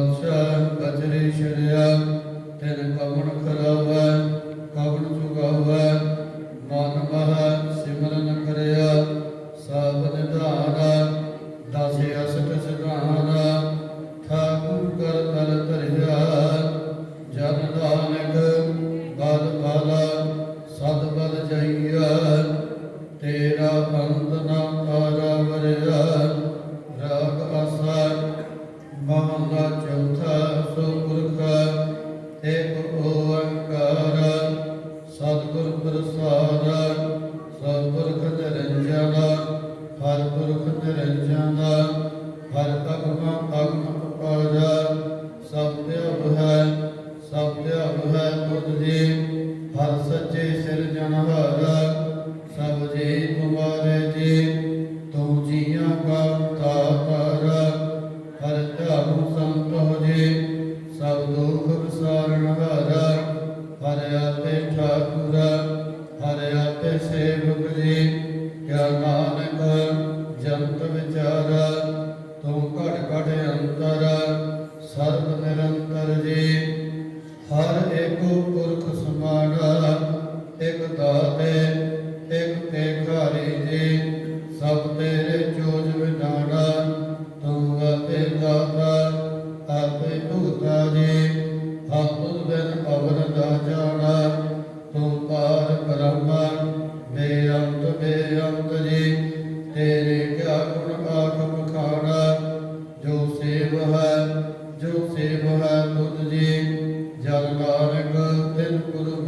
ਤਿਸ ਬਜਰੇ ਸ਼ਰਿਆ ਤਿਨ ਕਵਣ ਖਰਾਵਾ, ਕਵਣ ਚੁਗਾਵਾ ਮਨ ਮਹ ਸਿਮਰਨ ਕਰਿਆ ਸਭ ਨਿਧਾਨਾ ਦਾਸੇ ਅਸਟ ਸਦਾਨਾ ਠਾਕੁਰ ਕਰ ਤਲ ਧਰਿਆ, ਜਨ ਦਾਨਕ ਬਲ ਬਲ, ਸਦ ਬਲ ਜਈਆ, ਤੇਰਾ ਅੰਤ ਨਾ ਤਾਰਾ ਮਹਲਾ ਚੌਥਾ ਸੋ ਪੁਰਖ ਓੰਕਾਰ, ਸਤਿਗੁਰ ਪ੍ਰਸਾਦ ਸਤਿਗੁਰ ਨਿਰੰਜਨ, ਹਰ ਪੁਰਖ ਨਿਰੰਜਨ, ਹਰ ਅਗਮ ਅਗਮ ਅਪਾਰਾ ਸਭ ਤੇ ਅਬ ਸਭ ਤੇ ਅਬ ਹੈ ਜੀ, ਹਰ ਸੱਚੇ ਸਿਰਜਣਹਾਰਾ ਸੇਵਕ ਜੀ, ਕਿਆ ਨਾਨਕ ਜੰਤ ਵਿਚਾਰਾ ਤੂੰ ਘਟ ਘਟ ਅੰਤਰ, ਸਰਬ ਨਿਰੰਤਰ ਜੀ। ਹਰ ਏਕੋ ਪੁਰਖ ਸਮਾਨਾ, ਇਕ ਦਾਤੇ ਮੈਂ ਤੁਧ ਜੀ ਜਗ ਮਾਰਗ ਤਿਨ ਗੁਰੂ